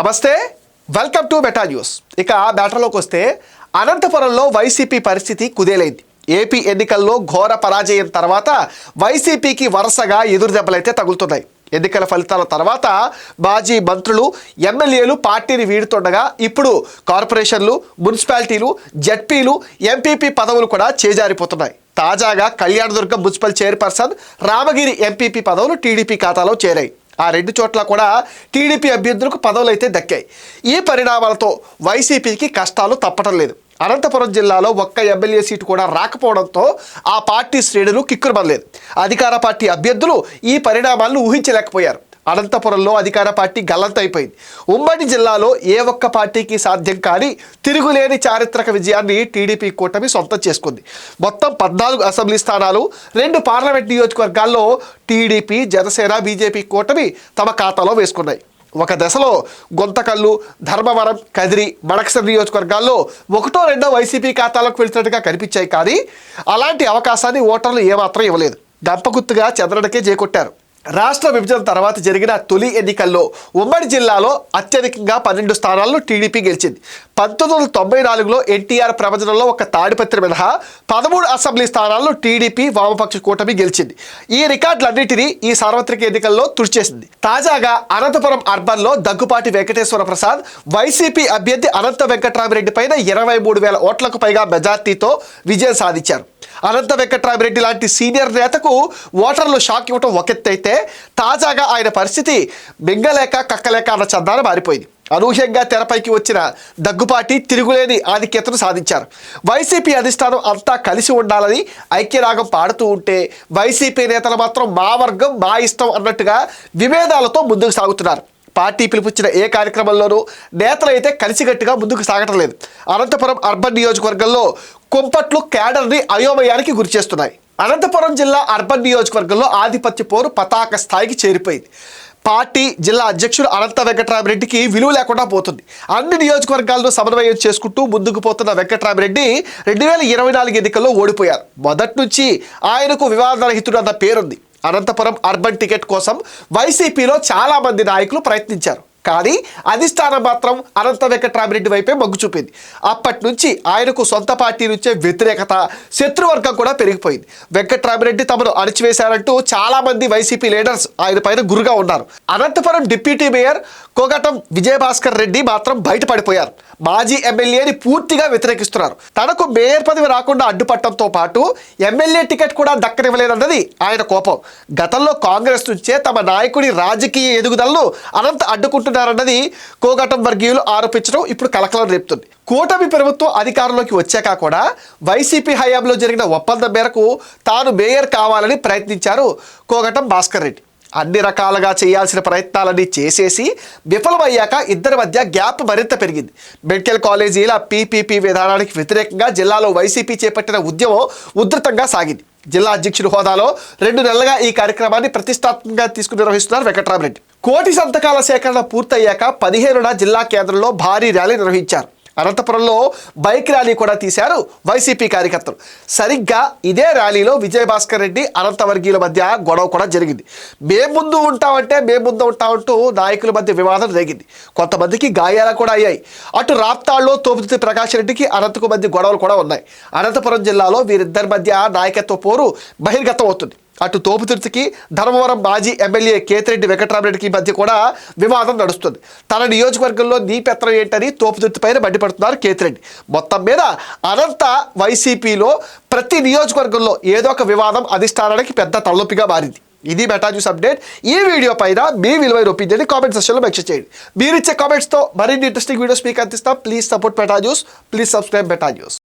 నమస్తే welcome to beta news. ఇక బ్యాటర్లోకి వస్తే అనంతపురంలో వైసీపీ పరిస్థితి కుదేలైంది. ఏపీ ఎన్నికల్లో ఘోర పరాజయం తర్వాత వైసీపీకి వరుసగా ఎదురుదెబ్బలైతే తగులుతున్నాయి. ఎన్నికల ఫలితాల తర్వాత మాజీ మంత్రులు ఎమ్మెల్యేలు పార్టీని వీడుతుండగా ఇప్పుడు కార్పొరేషన్లు మున్సిపాలిటీలు జడ్పీలు ఎంపీపీ పదవులు కూడా చేజారిపోతున్నాయి. తాజాగా Kalyanadurgam municipal chairperson Ramagiri MPP పదవులు టీడీపీ ఖాతాలో చేరాయి. ఆ రెండు చోట్ల కూడా టీడీపీ అభ్యర్థులకు పదవులు అయితే దక్కాయి. ఈ పరిణామాలతో వైసీపీకి కష్టాలు తప్పటం లేదు. అనంతపురం జిల్లాలో ఒక్క ఎమ్మెల్యే సీటు కూడా రాకపోవడంతో ఆ పార్టీ శ్రేణులు కిక్కురుమనలేదు. అధికార పార్టీ అభ్యర్థులు ఈ పరిణామాలను ఊహించలేకపోయారు. అనంతపురంలో అధికార పార్టీ గల్లంతైపోయింది. ఉమ్మడి జిల్లాలో ఏ ఒక్క పార్టీకి సాధ్యం కాని తిరుగులేని చారిత్రక విజయాన్ని టీడీపీ కూటమి సొంతం చేసుకుంది. మొత్తం పద్నాలుగు అసెంబ్లీ స్థానాలు రెండు పార్లమెంట్ నియోజకవర్గాల్లో టీడీపీ జనసేన బీజేపీ కూటమి తమ ఖాతాలో వేసుకున్నాయి. ఒక దశలో గొంతకల్లు ధర్మవరం కదిరి మడకసర్ నియోజకవర్గాల్లో ఒకటో రెండో వైసీపీ ఖాతాలకు వెళ్తున్నట్టుగా కనిపించాయి కానీ అలాంటి అవకాశాన్ని ఓటర్లు ఏమాత్రం ఇవ్వలేదు. గంపగుత్తుగా చంద్రుడికే చేకొట్టారు. రాష్ట్ర విభజన తర్వాత జరిగిన తొలి ఎన్నికల్లో ఉమ్మడి జిల్లాలో అత్యధికంగా పన్నెండు స్థానాలను టీడీపీ గెలిచింది. పంతొమ్మిది వందల తొంభై నాలుగులో ఎన్టీఆర్ ప్రవచనంలో ఒక తాడిపత్రి మినహా పదమూడు అసెంబ్లీ స్థానాలను టీడీపీ వామపక్ష కూటమి గెలిచింది. ఈ రికార్డులన్నింటినీ ఈ సార్వత్రిక ఎన్నికల్లో తుడిచేసింది. తాజాగా అనంతపురం అర్బన్లో దగ్గుపాటి వెంకటేశ్వర ప్రసాద్ వైసీపీ అభ్యర్థి అనంత వెంకటరామిరెడ్డి పైన ఇరవై మూడు వేల ఓట్లకు పైగా మెజార్టీతో విజయం సాధించారు. అనంత వెంకట్రామిరెడ్డి లాంటి సీనియర్ నేతకు ఓటర్లు షాక్ ఇవ్వటం ఒకెత్తైతే తాజాగా ఆయన పరిస్థితి మింగలేక కక్కలేక అన్న చందాన మారిపోయింది. అనూహ్యంగా తెరపైకి వచ్చిన దగ్గుపాటి తిరుగులేని ఆధిక్యతను సాధించారు. వైసీపీ అధిష్టానం అంతా కలిసి ఉండాలని ఐక్యరాగం పాడుతూ ఉంటే వైసీపీ నేతలు మాత్రం మా వర్గం మా ఇష్టం అన్నట్టుగా విభేదాలతో ముందుకు సాగుతున్నారు. పార్టీ పిలుపుచ్చిన ఏ కార్యక్రమంలోనూ నేతలు అయితే కలిసికట్టుగా ముందుకు సాగటం లేదు అనంతపురం అర్బన్ నియోజకవర్గంలో కుంపట్లు క్యాడర్ని అయోమయానికి గురి చేస్తున్నాయి. అనంతపురం జిల్లా అర్బన్ నియోజకవర్గంలో ఆధిపత్య పోరు పతాక స్థాయికి చేరిపోయింది. పార్టీ జిల్లా అధ్యక్షుడు అనంత వెంకటరామరెడ్డికి విలువ లేకుండా పోతుంది. అన్ని నియోజకవర్గాలను సమన్వయం చేసుకుంటూ ముందుకు పోతున్న వెంకట్రామిరెడ్డి రెండు వేల ఇరవై నాలుగు ఎన్నికల్లో ఓడిపోయారు. మొదటి నుంచి ఆయనకు వివాదరహితుడు అన్న పేరుంది. అనంతపురం అర్బన్ టికెట్ కోసం వైసీపీలో చాలామంది నాయకులు ప్రయత్నించారు. కానీ అధిష్టానం మాత్రం అనంత వెంకట్రామిరెడ్డి వైపే మొగ్గు చూపింది. అప్పటి నుంచి ఆయనకు సొంత పార్టీ నుంచే వ్యతిరేకత శత్రువర్గం కూడా పెరిగిపోయింది. వెంకట్రామిరెడ్డి తమను అణిచివేశారంటూ చాలా మంది వైసీపీ లీడర్స్ ఆయన పైన గురుగా ఉన్నారు. అనంతపురం డిప్యూటీ మేయర్ కోగటం విజయభాస్కర్ రెడ్డి మాత్రం బయటపడిపోయారు. మాజీ ఎమ్మెల్యేని పూర్తిగా వ్యతిరేకిస్తున్నారు. తనకు మేయర్ పదవి రాకుండా అడ్డుపట్టడంతో పాటు ఎమ్మెల్యే టికెట్ కూడా దక్కనివ్వలేదన్నది ఆయన కోపం. గతంలో కాంగ్రెస్ నుంచే తమ నాయకుడి రాజకీయ ఎదుగుదలను అనంత అడ్డుకుంటున్నారన్నది కోగటం వర్గీయులు ఆరోపించడం ఇప్పుడు కలకలం రేపుతుంది. కూటమి ప్రభుత్వం అధికారంలోకి వచ్చాక కూడా వైసీపీ హయాంలో జరిగిన ఒప్పందం మేరకు తాను మేయర్ కావాలని ప్రయత్నించారు కోగటం భాస్కర్ రెడ్డి. అన్ని రకాలుగా చేయాల్సిన ప్రయత్నాలన్నీ చేసేసి విఫలమయ్యాక ఇద్దరి మధ్య గ్యాప్ మరింత పెరిగింది. మెడికల్ కాలేజీల పీపీపీ విధానానికి వ్యతిరేకంగా జిల్లాలో వైసీపీ చేపట్టిన ఉద్యమం ఉధృతంగా సాగింది. జిల్లా అధ్యక్షుడి హోదాలో రెండు నెలలుగా ఈ కార్యక్రమాన్ని ప్రతిష్టాత్మకంగా తీసుకుని నిర్వహిస్తున్నారు వెంకట్రామరెడ్డి. కోటి సంతకాల సేకరణ పూర్తయ్యాక పదిహేనున జిల్లా కేంద్రంలో భారీ ర్యాలీ నిర్వహించారు. అనంతపురంలో బైక్ ర్యాలీ కూడా తీశారు వైసీపీ కార్యకర్తలు. సరిగ్గా ఇదే ర్యాలీలో విజయభాస్కర్ రెడ్డి అనంతవర్గీయుల మధ్య గొడవ కూడా జరిగింది. మేము ముందు ఉంటామంటే మేము ముందు ఉంటామంటూ నాయకుల మధ్య వివాదం రేగింది. కొంతమందికి గాయాలు కూడా అయ్యాయి. అటు రాప్తాడులో తోపుతి ప్రకాష్ రెడ్డికి అనంతకు మధ్య గొడవలు కూడా ఉన్నాయి. అనంతపురం జిల్లాలో వీరిద్దరి మధ్య నాయకత్వ పోరు బహిర్గతం అవుతుంది అటు తోపుతుర్తికి ధర్మవరం మాజీ ఎమ్మెల్యే కేతిరెడ్డి వెంకటరామరెడ్డికి మధ్య కూడా వివాదం నడుస్తుంది. తన నియోజకవర్గంలో నీ పెత్తనం ఏంటని తోపుతుర్తి పైన మండిపడుతున్నారు కేతిరెడ్డి. మొత్తం మీద అనంత వైసీపీలో ప్రతి నియోజకవర్గంలో ఏదో ఒక వివాదం అధిష్టానానికి పెద్ద తలనొప్పిగా మారింది. ఇది మెటా న్యూస్ అప్డేట్ ఈ వీడియో పైన మీ విలువైన ఒపీనియన్ కామెంట్ సెక్షన్లో మెన్షన్ చేయండి. మీరు ఇచ్చే కామెంట్స్తో మరిన్ని ఇంట్రెస్టింగ్ వీడియోస్ మీకు అందిస్తాం. Please support Meta news please subscribe Meta news